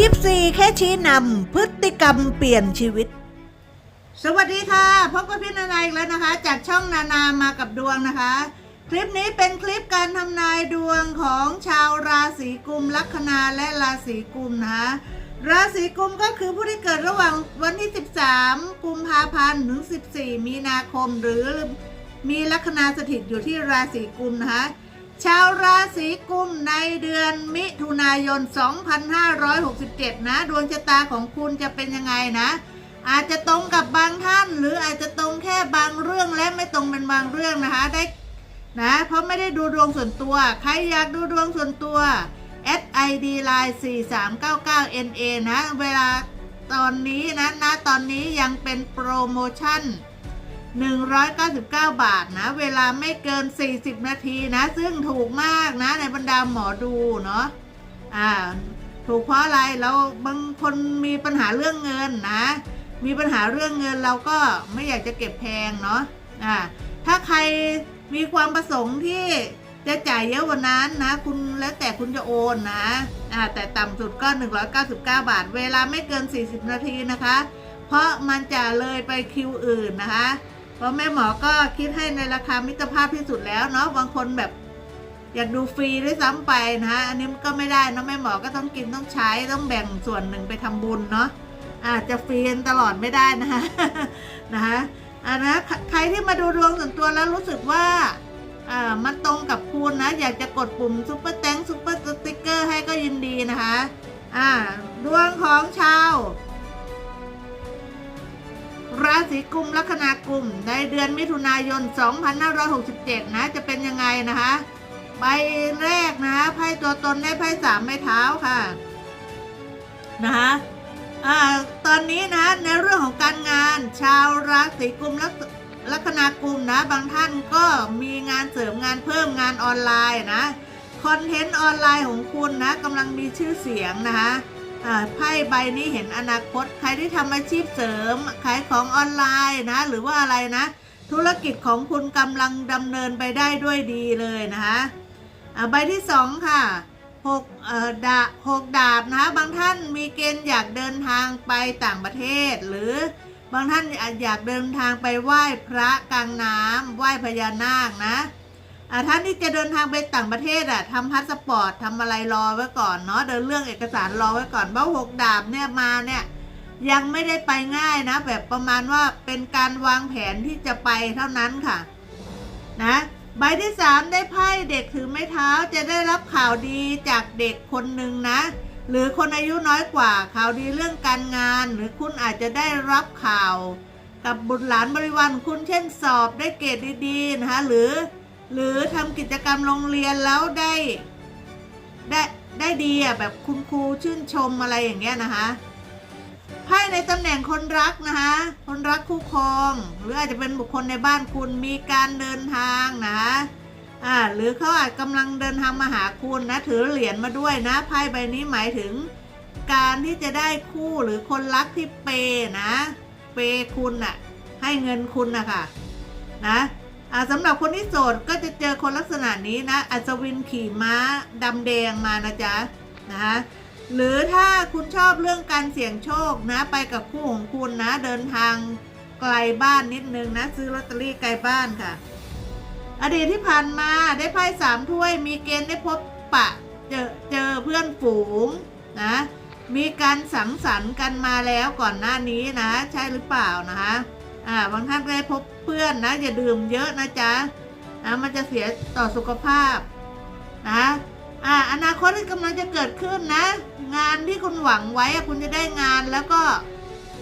ยิปซีแค่ชี้นำพฤติกรรมเปลี่ยนชีวิต สวัสดีค่ะ พบกับพี่นานาอีกแล้วนะคะ จากช่องนานามากับดวงนะคะ คลิปนี้เป็นคลิปการทำนายดวงของชาวราศีกุมลัคนาและราศีกุมนะคะราศีกุมก็คือผู้ที่เกิดระหว่างวันที่ 13 กุมภาพันธ์ถึง 14 มีนาคมหรือมีลัคนาสถิตอยู่ที่ราศีกุมนะคะ ชาวราศีกุมในเดือนมิถุนายน 2567 นะ ดวงชะตาของคุณจะเป็นยังไงนะ อาจจะตรงกับบางท่าน หรืออาจจะตรงแค่บางเรื่องและไม่ตรงเป็นบางเรื่องนะคะได้นะเพราะไม่ได้ดูดวงส่วนตัว ใครอยากดูดวงส่วนตัว SID line 4399 NA นะ เวลาตอนนี้นะนะตอนนี้ยังเป็นโปรโมชั่น 199 บาทนะ เวลาไม่เกิน 40 นาทีนะ ซึ่งถูกมากนะ ในบรรดาหมอดูเนาะอ่าถูกเพราะอะไรเราบางคนมีปัญหาเรื่องเงินนะ มีปัญหาเรื่องเงินเราก็ไม่อยากจะเก็บแพงเนาะอ่าถ้าใครมีความประสงค์ที่จะจ่ายเยอะกว่านั้นนะ คุณแล้วแต่คุณจะโอนนะอ่าแต่ต่ำสุดก็ 199 บาท เวลาไม่เกิน 40 นาทีนะคะ เพราะมันจะเลยไปคิวอื่นนะคะ เพราะแม่หมอก็คิดให้ในราคามิตรภาพที่สุดแล้วเนาะบางคนแบบอยากดูฟรีด้วยซ้ำไปนะฮะอันนี้ก็ไม่ได้เนาะแม่หมอก็ต้องกินต้องใช้ต้องแบ่งส่วนหนึ่งไปทำบุญเนาะอาจจะฟรีตลอดไม่ได้นะคะนะคะอ่านะใครที่มาดูดวงส่วนตัวแล้วรู้สึกว่าอ่ามันตรงกับคุณนะ อยากจะกดปุ่มซุปเปอร์แตงซุปเปอร์สติ๊กเกอร์ให้ก็ยินดีนะคะอ่าดวงของชาว ศีกุมลัคนากุมในเดือนมิถุนายน 2567 นะ จะเป็นยังไงนะคะใบแรกนะไพ่ตัวตนได้ไพ่สามไม้เท้าค่ะนะคะอ่าตอนนี้นะในเรื่องของการงาน ชาวราศีกุมลัคลัคนากุมนะ บางท่านก็มีงานเสริมงานเพิ่มงานออนไลน์นะคอนเทนต์ออนไลน์ของคุณนะกำลังมีชื่อเสียงนะคะ ไพ่ใบนี้เห็นอนาคต ใครที่ทำอาชีพเสริม ขายของออนไลน์นะ หรือว่าอะไรนะ ธุรกิจของคุณกำลังดำเนินไปได้ด้วยดีเลยนะคะใบที่สองค่ะหกดาหกดาบนะคะบางท่านมีเกณฑ์อยากเดินทางไปต่างประเทศ หรือบางท่านอยากเดินทางไปไหว้พระกลางน้ำไหว้พญานาคนะ อ่าท่านที่จะเดินทางไปต่างประเทศอะทำพาสปอร์ตทำอะไรรอไว้ก่อนเนาะเดินเรื่องเอกสารรอไว้ก่อนเบ้าหกดาบเนี่ยมาเนี่ยยังไม่ได้ไปง่ายนะ แบบประมาณว่าเป็นการวางแผนที่จะไปเท่านั้นค่ะ นะใบที่สามได้ไพ่เด็กถือไม้เท้าจะได้รับข่าวดีจากเด็กคนหนึ่งนะ หรือคนอายุน้อยกว่าข่าวดีเรื่องการงาน หรือคุณอาจจะได้รับข่าว กับบุตรหลานบริวารคุณเช่นสอบได้เกรดดีๆนะคะหรือ หรือทำกิจกรรมโรงเรียนแล้วได้ได้ได้ดีอะแบบคุณครูชื่นชมอะไรอย่างเงี้ยนะคะไพ่ในตำแหน่งคนรักนะคะคนรักคู่ครอง หรืออาจจะเป็นบุคคลในบ้านคุณมีการเดินทางนะคะอ่าหรือเขาอาจกำลังเดินทางมาหาคุณนะถือเหรียญมาด้วยนะไพ่ใบนี้หมายถึง การที่จะได้คู่หรือคนรักที่เปย์นะ เปย์คุณน่ะให้เงินคุณนะคะนะ สำหรับคนที่โสดก็จะเจอคนลักษณะนี้นะ อัศวินขี่ม้าดำแดงมานะจ๊ะนะคะหรือถ้าคุณชอบเรื่องการเสี่ยงโชคนะ ไปกับคู่ของคุณนะ เดินทางไกลบ้านนิดนึงนะ ซื้อลอตเตอรี่ไกลบ้านค่ะ อดีตที่ผ่านมาได้ไพ่สามถ้วย มีเกณฑ์ได้พบปะเจอเจอเพื่อนฝูงนะ มีการสังสรรค์กันมาแล้วก่อนหน้านี้นะ ใช่หรือเปล่านะคะ อ่าบางท่านก็ได้พบเพื่อนนะอย่าดื่มเยอะนะจ๊ะนะมันจะเสียต่อสุขภาพนะอ่าอนาคตที่กำลังจะเกิดขึ้นนะ งานที่คุณหวังไว้คุณจะได้งานแล้วก็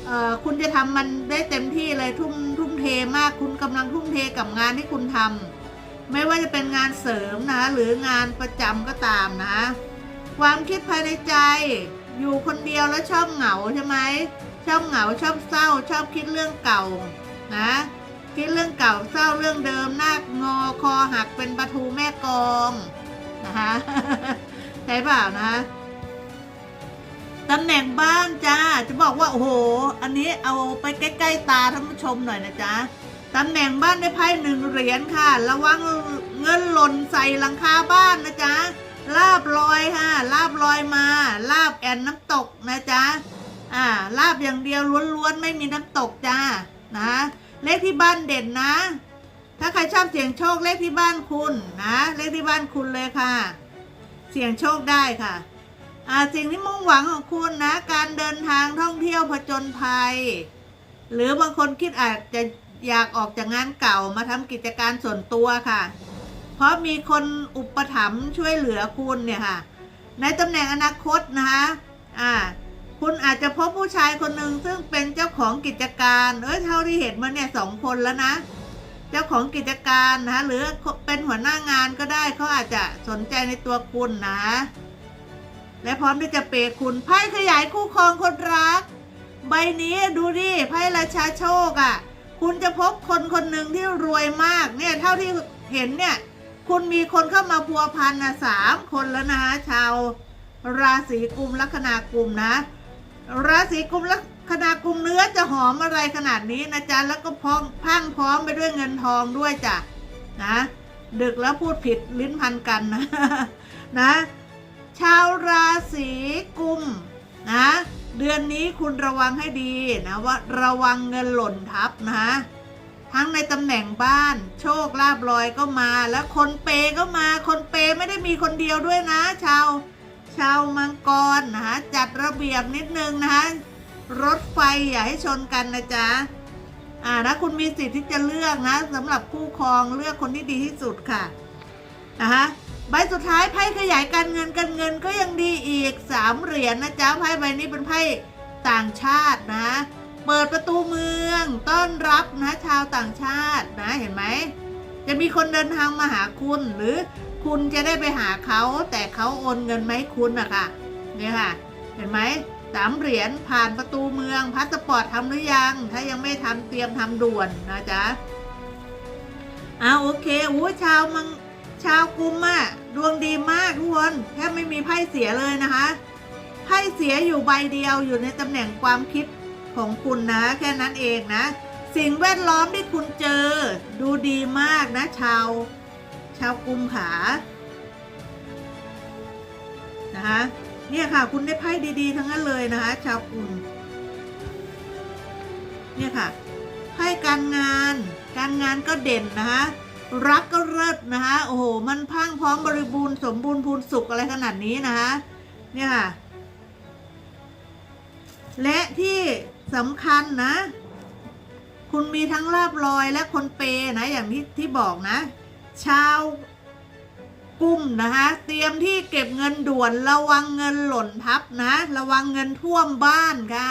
เอ่อคุณจะทำมันได้เต็มที่เลยทุ่มทุ่มเทมากคุณกำลังทุ่มเทกับงานที่คุณทำไม่ว่าจะเป็นงานเสริมนะหรืองานประจำก็ตามนะ ความคิดภายในใจอยู่คนเดียวแล้วชอบเหงาใช่ไหม ชอบเหงาชอบเศร้า ชอบคิดเรื่องเก่านะคิดเรื่องเก่าเศร้าเรื่องเดิมหน้างอคอหักเป็นประตูแม่กองนะคะใช่เปล่านะตำแหน่งบ้านจ้าจะบอกว่าโอ้โห อันนี้เอาไปใกล้ๆตาท่านผู้ชมหน่อยนะจ๊ะตำแหน่งบ้านได้ไพ่หนึ่งเหรียญค่ะ ระวังเงินหล่นใส่หลังคาบ้านนะจ๊ะลาบลอยค่ะลาบลอยมาลาบแอนน้ำตกนะจ๊ะ อ่าลาบอย่างเดียวล้วนๆไม่มีน้ำตกจ้านะเลขที่บ้านเด่นนะ ถ้าใครชอบเสี่ยงโชคเลขที่บ้านคุณนะเลขที่บ้านคุณเลยค่ะ เสี่ยงโชคได้ค่ะอ่าสิ่งที่มุ่งหวังของคุณนะ การเดินทางท่องเที่ยวผจญภัย หรือบางคนคิดอาจจะอยากออกจากงานเก่ามาทำกิจการส่วนตัวค่ะ เพราะมีคนอุปถัมภ์ช่วยเหลือคุณเนี่ยค่ะ ในตำแหน่งอนาคตนะคะอ่า คุณอาจจะพบผู้ชายคนหนึ่งซึ่งเป็นเจ้าของกิจการ เอ้ยเท่าที่เห็นมาเนี่ยสองคนแล้วนะ เจ้าของกิจการนะคะหรือเป็นหัวหน้างานก็ได้เขาอาจจะสนใจในตัวคุณนะ และพร้อมที่จะเปย์คุณไพ่ขยายคู่ครองคนรัก ใบนี้ดูดิไพ่ราชาโชคอะ่ะ คุณจะพบคนคนหนึ่งที่รวยมากเนี่ยเท่าที่เห็นเนี่ย คุณมีคนเข้ามาพัวพันนะสามคนแล้วนะคะชาวราศีกุมลัคนากุมนะ ราศีกุมลัคนากุมเนื้อจะหอมอะไรขนาดนี้นะจ๊ะแล้วก็พร้อมพังพร้อมไปด้วยเงินทองด้วยจ้ะนะดึกแล้วพูดผิดลิ้นพันกันนะนะชาวราศีกุมนะเดือนนี้คุณระวังให้ดีนะว่าระวังเงินหล่นทับนะทั้งในตำแหน่งบ้าน โชคลาบลอยก็มา แล้วคนเปย์ก็มาคนเปย์ไม่ได้มีคนเดียวด้วยนะ ชาว ชาวมังกรนะคะจัดระเบียบนิดนึงนะคะรถไฟอย่าให้ชนกันนะจ๊ะอ่านะคุณมีสิทธิ์ที่จะเลือกนะสำหรับคู่ครองเลือกคนที่ดีที่สุดค่ะนะคะใบสุดท้ายไพ่ขยายการเงินการเงินก็ยังดีอีกสามเหรียญนะจ๊ะไพ่ใบนี้เป็นไพ่ต่างชาตินะเปิดประตูเมืองต้อนรับนะชาวต่างชาตินะเห็นไหมจะมีคนเดินทางมาหาคุณหรือ คุณจะได้ไปหาเขาแต่เขาโอนเงินมาให้คุณนะค่ะเนี่ยค่ะ เห็นไหมสามเหรียญผ่านประตูเมืองพาสปอร์ตทำหรือยัง ถ้ายังไม่ทำเตรียมทำด่วนนะจ๊ะอ้าวโอเคโอ้ชาวมังชาวกุมอะดวงดีมากทุกคนแทบไม่มีไพ่เสียเลยนะคะไพ่เสียอยู่ใบเดียวอยู่ในตำแหน่งความคิดของคุณนะ แค่นั้นเองนะ สิ่งแวดล้อมที่คุณเจอ ดูดีมากนะชาว ชาวกุมขานะคะเนี่ยค่ะคุณได้ไพ่ดีๆ ทั้งนั้นเลยนะคะชาวกุมเนี่ยค่ะไพ่การงาน การงานก็เด่นนะคะรักก็เลิศนะคะโอ้โหมันพังพร้อมบริบูรณ์สมบูรณ์พูนสุขอะไรขนาดนี้นะคะเนี่ยค่ะและที่สำคัญนะ คุณมีทั้งลาบลอยและคนเปย์นะอย่างที่ที่บอกนะ ชาวกุมนะคะเตรียมที่เก็บเงินด่วนระวังเงินหล่นทับนะ ระวังเงินท่วมบ้านค่ะ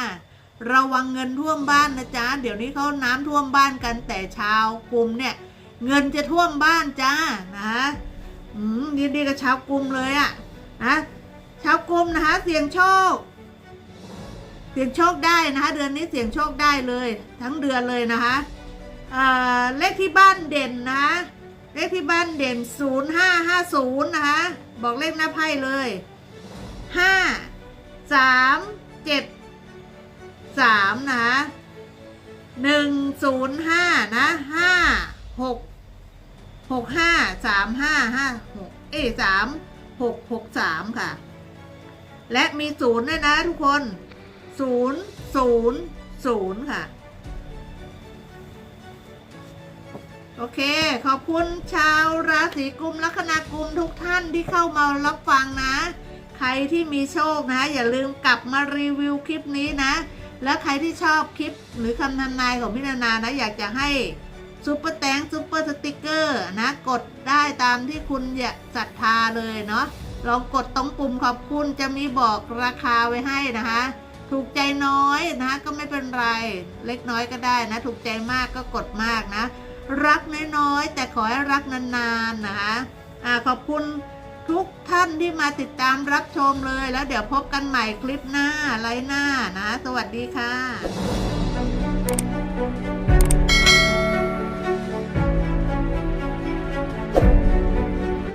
ระวังเงินท่วมบ้านนะจ๊ะเดี๋ยวนี้เขาน้ำท่วมบ้านกันแต่ชาวกุมเนี่ย เงินจะท่วมบ้านจ้านะอืมยินดีกับชาวกุมเลยอะนะชาวกุมนะคะเสี่ยงโชค เสี่ยงโชคได้นะคะเดือนนี้เสี่ยงโชคได้เลย ทั้งเดือนเลยนะคะเลขที่บ้านเด่นนะ เลขที่บ้านเด่น 0550 นะคะ บอกเลขหน้าไพ่เลย 5 3 7 3 นะคะ 105 นะ 5 6 6 5 3 5 5 6 เอ้3 6 6 3 ค่ะ และมีศูนย์ด้วยนะทุกคน 0 0 0 ค่ะ โอเค ขอบคุณชาวราศีกุมลัคนากุมทุกท่านที่เข้ามารับฟังนะ ใครที่มีโชคนะ อย่าลืมกลับมารีวิวคลิปนี้นะ และใครที่ชอบคลิปหรือคำทำนายของพี่นานานะอยากจะให้ซุปเปอร์แตงซุปเปอร์สติกเกอร์นะ กดได้ตามที่คุณอยากศรัทธาเลยเนาะลองกดตรงปุ่มขอบคุณจะมีบอกราคาไว้ให้นะคะ ถูกใจน้อยนะก็ไม่เป็นไร เล็กน้อยก็ได้นะ ถูกใจมากก็กดมากนะ รักน้อยๆ แต่ขอให้รักนานๆนะคะอ่าขอบคุณทุกท่านที่มาติดตามรับชมเลยแล้วเดี๋ยวพบกันใหม่คลิปหน้าไลฟ์หน้านะ สวัสดีค่ะ